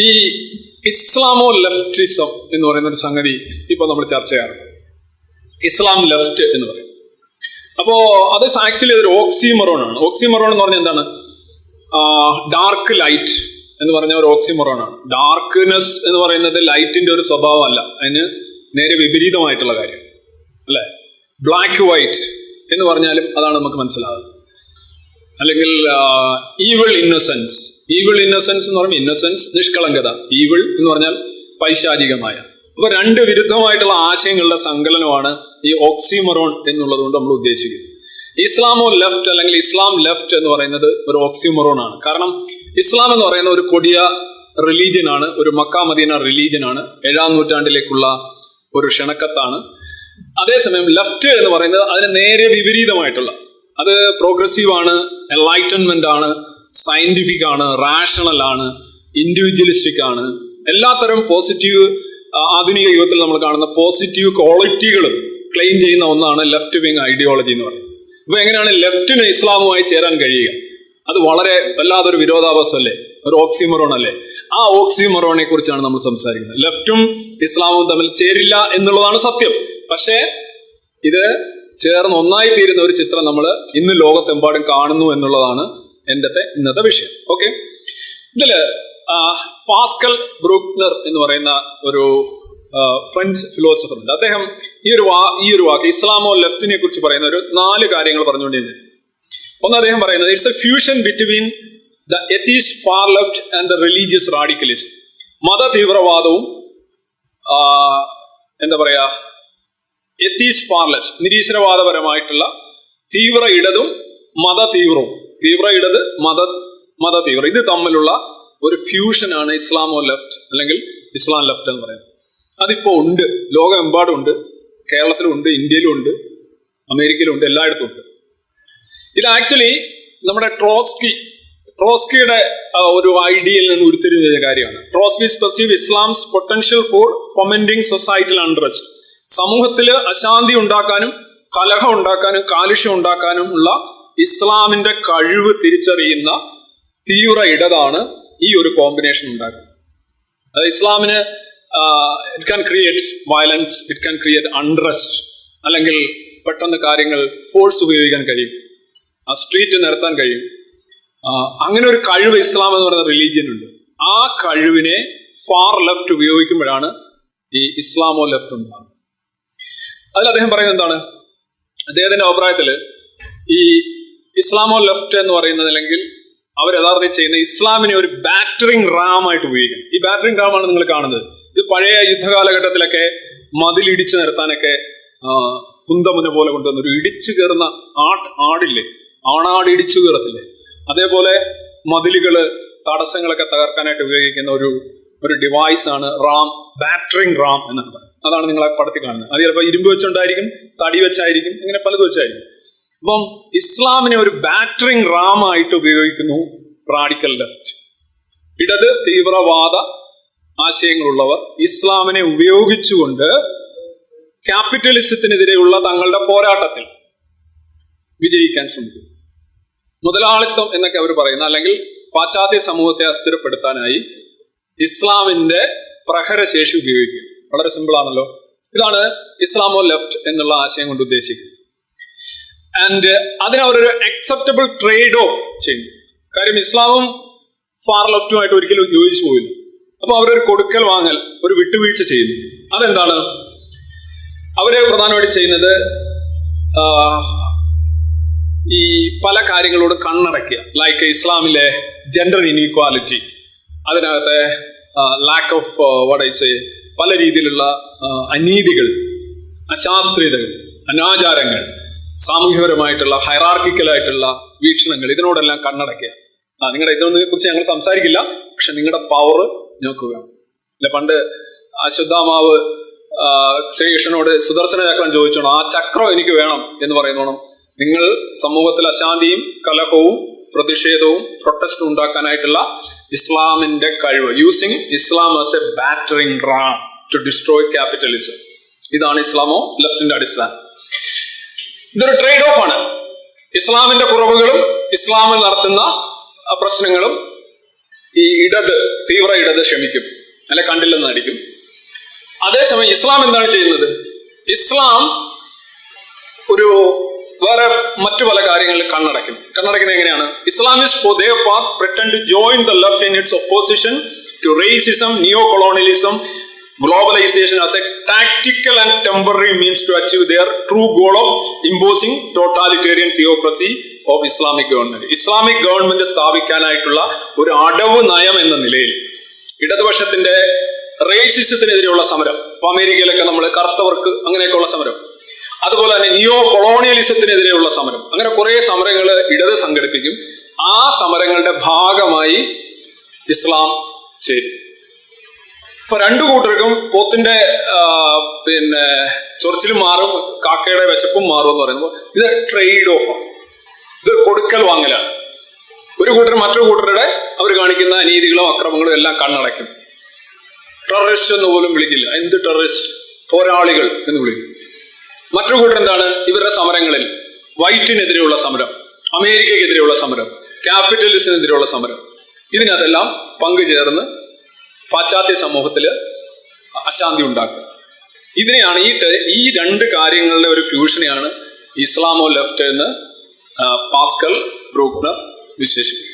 ഈ ഇസ്ലാമോ ലെഫ്റ്റിസം എന്ന് പറയുന്ന ഒരു സംഗതി ഇപ്പൊ നമ്മൾ ചർച്ച ചെയ്യാറുണ്ട്. ഇസ്ലാം ലെഫ്റ്റ് എന്ന് പറയും അപ്പോ അത് ആക്ച്വലി ഒരു ഓക്സിമറോൺ ആണ്. ഓക്സിമറോൺ എന്ന് പറഞ്ഞാൽ എന്താണ്? ഡാർക്ക് ലൈറ്റ് എന്ന് പറഞ്ഞ ഒരു ഓക്സിമറോൺ ആണ്. ഡാർക്ക്നെസ് എന്ന് പറയുന്നത് ലൈറ്റിന്റെ ഒരു സ്വഭാവമല്ല. അതിന് നേരെ വിപരീതമായിട്ടുള്ള കാര്യം. അല്ലെ? ബ്ലാക്ക് വൈറ്റ് എന്ന് പറഞ്ഞാലും അതാണ് നമുക്ക് മനസ്സിലാകുന്നത് അല്ലെങ്കിൽ ഈവിൾ ഇന്നസെൻസ് ഈവിൾ ഇന്നസെൻസ് എന്ന് പറയുമ്പോൾ ഇന്നസെൻസ് നിഷ്കളങ്കത. ഈവിൾ എന്ന് പറഞ്ഞാൽ പൈശാചികമായ. അപ്പൊ രണ്ട് വിരുദ്ധമായിട്ടുള്ള ആശയങ്ങളുടെ സങ്കലനമാണ് ഈ ഓക്സിമറോൺ എന്നുള്ളത് കൊണ്ട് നമ്മൾ ഉദ്ദേശിക്കുന്നത്. ഇസ്ലാമോ ലെഫ്റ്റ് അല്ലെങ്കിൽ ഇസ്ലാം ലെഫ്റ്റ് എന്ന് പറയുന്നത് ഒരു ഓക്സിമറോൺ ആണ്. കാരണം ഇസ്ലാം എന്ന് പറയുന്ന ഒരു കൊടിയ റിലീജിയൻ ആണ് ഒരു മക്ക മദീന റിലീജിയൻ ആണ് ഏഴാം നൂറ്റാണ്ടിലേക്കുള്ള ഒരു ക്ഷണക്കത്താണ്. അതേസമയം ലെഫ്റ്റ് എന്ന് പറയുന്നത് അതിന് നേരെ വിപരീതമായിട്ടുള്ള അത് പ്രോഗ്രസീവ് ആണ് എൻലൈറ്റൻമെന്റ് ആണ് സയന്റിഫിക് ആണ് റാഷണൽ ആണ് ഇൻഡിവിജ്വലിസ്റ്റിക് ആണ്. എല്ലാത്തരം പോസിറ്റീവ് ആധുനിക യുഗത്തിൽ നമ്മൾ കാണുന്ന പോസിറ്റീവ് ക്വാളിറ്റികളും ക്ലെയിം ചെയ്യുന്ന ഒന്നാണ് ലെഫ്റ്റ് വിങ് ഐഡിയോളജി എന്ന് പറയുന്നത്. അപ്പൊ എങ്ങനെയാണ് ലെഫ്റ്റിന് ഇസ്ലാമുമായി ചേരാൻ കഴിയുക? അത് വളരെ വല്ലാതൊരു വിരോധാഭാസമല്ലേ? ഒരു ഓക്സിമറോൺ അല്ലേ? ആ ഓക്സിമറോണെ കുറിച്ചാണ് നമ്മൾ സംസാരിക്കുന്നത്. ലെഫ്റ്റും ഇസ്ലാമും തമ്മിൽ ചേരില്ല എന്നുള്ളതാണ് സത്യം. പക്ഷേ ഇത് ചേർന്ന് ഒന്നായി തീരുന്ന ഒരു ചിത്രം നമ്മൾ ഇന്ന് ലോകത്തെമ്പാടും കാണുന്നു എന്നുള്ളതാണ് എന്റെ ഇന്നത്തെ വിഷയം. ഓക്കെ ഇതിൽ പാസ്കൽ ബ്രൂക്നർ എന്ന് പറയുന്ന ഒരു ഫ്രഞ്ച് ഫിലോസഫർ ഉണ്ട്. അദ്ദേഹം ഈ ഒരു വാ ഈ ഒരു വാക്ക് ഇസ്ലാമോ ലെഫ്റ്റിനെ കുറിച്ച് പറയുന്ന ഒരു നാല് കാര്യങ്ങൾ പറഞ്ഞുകൊണ്ടിരുന്നത് ഒന്ന് അദ്ദേഹം പറയുന്നത് it's a fusion between the atheist far left and the religious radicalism മത തീവ്രവാദവും എന്താ പറയാ എത്തീസ് ഫാർ ലെഫ്റ്റ് നിരീശ്വരവാദപരമായിട്ടുള്ള തീവ്ര ഇടതും മത തീവ്രവും. തീവ്ര ഇടത് മത മത തീവ്ര. ഇത് തമ്മിലുള്ള ഒരു ഫ്യൂഷനാണ് ഇസ്ലാമോ ലെഫ്റ്റ് അല്ലെങ്കിൽ ഇസ്ലാം ലെഫ്റ്റ് എന്ന് പറയുന്നത്. അതിപ്പോ ഉണ്ട്. ലോകമെമ്പാടും ഉണ്ട്. കേരളത്തിലും ഉണ്ട് ഇന്ത്യയിലും ഉണ്ട് അമേരിക്കയിലും ഉണ്ട് എല്ലായിടത്തും ഉണ്ട്. ഇത് ആക്ച്വലി നമ്മുടെ ട്രോസ്കി ട്രോസ്കിയുടെ ഒരു ഐഡിയയിൽ നിന്ന് ഉരുത്തിരിഞ്ഞ കാര്യമാണ്. Trotsky perceive Islam's potential for fomenting societal unrest സമൂഹത്തിൽ അശാന്തി ഉണ്ടാക്കാനും കലഹം ഉണ്ടാക്കാനും കാലുഷ്യം ഉണ്ടാക്കാനും ഉള്ള ഇസ്ലാമിന്റെ കഴിവ് തിരിച്ചറിയുന്ന തീവ്ര ഇടതാണ് ഈ ഒരു കോമ്പിനേഷൻ ഉണ്ടാക്കുന്നത്. അതായത് ഇസ്ലാമിന് it can create violence it can create unrest അല്ലെങ്കിൽ പെട്ടെന്ന് കാര്യങ്ങൾ ഫോഴ്സ് ഉപയോഗിക്കാൻ കഴിയും ആ സ്ട്രീറ്റ് നിരത്താൻ കഴിയും. അങ്ങനെ ഒരു കഴിവ് ഇസ്ലാം എന്ന് പറയുന്ന റിലീജിയൻ ഉണ്ട്. ആ കഴിവിനെ ഫാർ ലെഫ്റ്റ് ഉപയോഗിക്കുമ്പോഴാണ് ഈ ഇസ്ലാമോ ലെഫ്റ്റ് ഉണ്ടാകുന്നത്. അതിൽ അദ്ദേഹം പറയുന്നത് എന്താണ്? അദ്ദേഹത്തിന്റെ അഭിപ്രായത്തിൽ ഈ ഇസ്ലാമോ ലെഫ്റ്റ് എന്ന് പറയുന്നത് അല്ലെങ്കിൽ അവർ യഥാർത്ഥത്തിൽ ചെയ്യുന്ന ഇസ്ലാമിനെ ഒരു ബാറ്ററിംഗ് റാം ആയിട്ട് ഉപയോഗിക്കും ഈ ബാറ്ററിംഗ് റാം ആണ് നിങ്ങൾ കാണുന്നത്. ഇത് പഴയ യുദ്ധകാലഘട്ടത്തിലൊക്കെ മതിലിടിച്ചു നിർത്താനൊക്കെ കുന്തമുന പോലെ കൊണ്ടുവന്ന ഒരു ഇടിച്ചു കയറുന്ന ആട് ആടില്ലേ? ആണാട് ഇടിച്ചു കയറത്തില്ലേ? അതേപോലെ മതിലുകൾ തടസ്സങ്ങളൊക്കെ തകർക്കാനായിട്ട് ഉപയോഗിക്കുന്ന ഒരു ഒരു ഡിവൈസ് ആണ് റാം ബാറ്ററിംഗ് റാം എന്നാണ് പറയുന്നത്. അതാണ് നിങ്ങൾ ആ പടത്തിൽ കാണുന്നത്. അത് ചിലപ്പോൾ ഇരുമ്പ് വെച്ചുകൊണ്ടായിരിക്കും തടി വെച്ചായിരിക്കും ഇങ്ങനെ പലതും വെച്ചായിരിക്കും. അപ്പം ഇസ്ലാമിനെ ഒരു ബാറ്ററിംഗ് റാം ആയിട്ട് ഉപയോഗിക്കുന്നു റാഡിക്കൽ ലെഫ്റ്റ് ഇടത് തീവ്രവാദ ആശയങ്ങളുള്ളവർ ഇസ്ലാമിനെ ഉപയോഗിച്ചുകൊണ്ട് ക്യാപിറ്റലിസത്തിനെതിരെയുള്ള തങ്ങളുടെ പോരാട്ടത്തിൽ വിജയിക്കാൻ ശ്രമിക്കുന്നു. മുതലാളിത്തം എന്നൊക്കെ അവർ പറയുന്ന അല്ലെങ്കിൽ പാശ്ചാത്യ സമൂഹത്തെ അസ്ഥിരപ്പെടുത്താനായി ഇസ്ലാമിന്റെ പ്രഹരശേഷി ഉപയോഗിക്കുക. വളരെ സിമ്പിൾ ആണല്ലോ. ഇതാണ് ഇസ്ലാമോ ലെഫ്റ്റ് എന്നുള്ള ആശയം കൊണ്ട് ഉദ്ദേശിക്കുന്നത്. ആൻഡ് അതിനെ അവരൊരു അക്സെപ്റ്റബിൾ ട്രേഡ് ഓഫ് ചെയ്യുന്നു കാര്യം ഇസ്ലാമും ഫാർ ലെഫ്റ്റുമായിട്ട് ഒരിക്കലും യോജിച്ചു പോയില്ല അപ്പൊ അവരൊരു കൊടുക്കൽ വാങ്ങൽ ഒരു വിട്ടുവീഴ്ച ചെയ്യുന്നു. അതെന്താണ്? അവർ പ്രധാനമായിട്ട് ചെയ്യുന്നത് ഈ പല കാര്യങ്ങളോട് കണ്ണടക്കുക ലൈക്ക് ഇസ്ലാമിലെ ജെൻഡർ ഇൻഇക്വാലിറ്റി അതിനകത്തെ ലാക്ക് ഓഫ് വടൈസ് പല രീതിയിലുള്ള അനീതികൾ അശാസ്ത്രീയതകൾ അനാചാരങ്ങൾ. സാമൂഹ്യപരമായിട്ടുള്ള ഹൈറാർക്കിക്കലായിട്ടുള്ള വീക്ഷണങ്ങൾ ഇതിനോടെല്ലാം കണ്ണടയ്ക്കുക. ആ നിങ്ങളുടെ ഇതിനെ കുറിച്ച് ഞങ്ങൾ സംസാരിക്കില്ല. പക്ഷെ നിങ്ങളുടെ പവർ നോക്കുക. വേണം അല്ല പണ്ട് അശുദ്ധാമാവ് ശ്രീകൃഷ്ണനോട് സുദർശന ചക്രം ചോദിച്ചോണം ആ ചക്രം എനിക്ക് വേണം എന്ന് പറയുന്നോണം. നിങ്ങൾ സമൂഹത്തിൽ അശാന്തിയും കലഹവും പ്രതിഷേധവും പ്രൊട്ടസ്റ്റും ഉണ്ടാക്കാനായിട്ടുള്ള ഇസ്ലാമിന്റെ കഴിവ് using Islam as a battering ram to destroy capitalism ഇതാണ് ഇസ്ലാമോ ലെഫ്റ്റിന്റെ അടിസ്ഥാനം. ഇതൊരു ട്രേഡ് ഓഫ് ആണ്. ഇസ്ലാമിന്റെ കുറവുകളും ഇസ്ലാമിൽ നടത്തുന്ന പ്രശ്നങ്ങളും ഈ ഇടത് തീവ്ര ഇടത് ക്ഷമിക്കും. അല്ലെ കണ്ടില്ലെന്ന് നടിക്കും അതേസമയം ഇസ്ലാം എന്താണ് ചെയ്യുന്നത്? ഇസ്ലാം ഒരു വേറെ മറ്റു പല കാര്യങ്ങളിൽ കണ്ണടയ്ക്കും. കണ്ണടയ്ക്കുന്നത് എങ്ങനെയാണ്? Islamist join the left in its opposition to racism neo colonialism globalization as a tactical and temporary means to achieve their true goal of imposing totalitarian theocracy of Islamic government Islamic government സ്ഥാപിക്കാനായിട്ടുള്ള ഒരു അടവ് നയം എന്ന നിലയിൽ ഇടതുപക്ഷത്തിന്റെ റേസിസത്തിനെതിരെയുള്ള സമരം ഇപ്പൊ അമേരിക്കയിലൊക്കെ നമ്മൾ കറുത്തവർക്ക് അങ്ങനെയൊക്കെയുള്ള സമരം അതുപോലെ തന്നെ നിയോ കൊളോണിയലിസത്തിനെതിരെയുള്ള സമരം അങ്ങനെ കുറെ സമരങ്ങൾ ഇടത് സംഘടിപ്പിക്കും. ആ സമരങ്ങളുടെ ഭാഗമായി ഇസ്ലാം ചേരും. ഇപ്പൊ രണ്ടു കൂട്ടർക്കും പോത്തിന്റെ പിന്നെ ചൊറിച്ചിലും മാറും കാക്കയുടെ വിശപ്പും മാറും എന്ന് പറയുമ്പോൾ ഇത് ട്രേഡ് ഓഫ് ആണ്. ഇത് കൊടുക്കൽ വാങ്ങലാണ്. ഒരു കൂട്ടർ മറ്റൊരു കൂട്ടരുടെ അവർ കാണിക്കുന്ന അനീതികളും അക്രമങ്ങളും എല്ലാം കണ്ണടയ്ക്കും. ടെററിസ്റ്റ് എന്ന് പോലും വിളിക്കില്ല. എന്ത് ടെററിസ്റ്റ് പോരാളികൾ എന്ന് വിളിക്കും. മറ്റൊരു കൂട്ടർ എന്താണ്? ഇവരുടെ സമരങ്ങളിൽ വൈറ്റിനെതിരെയുള്ള സമരം അമേരിക്കയ്ക്കെതിരെയുള്ള സമരം ക്യാപിറ്റലിസ്റ്റിനെതിരെയുള്ള സമരം. ഇതിനകത്തെല്ലാം പങ്കുചേർന്ന് പാശ്ചാത്യ സമൂഹത്തിൽ അശാന്തി ഉണ്ടാക്കുക. ഇതിനെയാണ് ഈ ഈ രണ്ട് കാര്യങ്ങളുടെ ഒരു ഫ്യൂഷനെയാണ് ഇസ്ലാമോ ലെഫ്റ്റ് എന്ന് പാസ്കൽ ബ്രൂക്നർ വിശേഷിപ്പിക്കുന്നത്.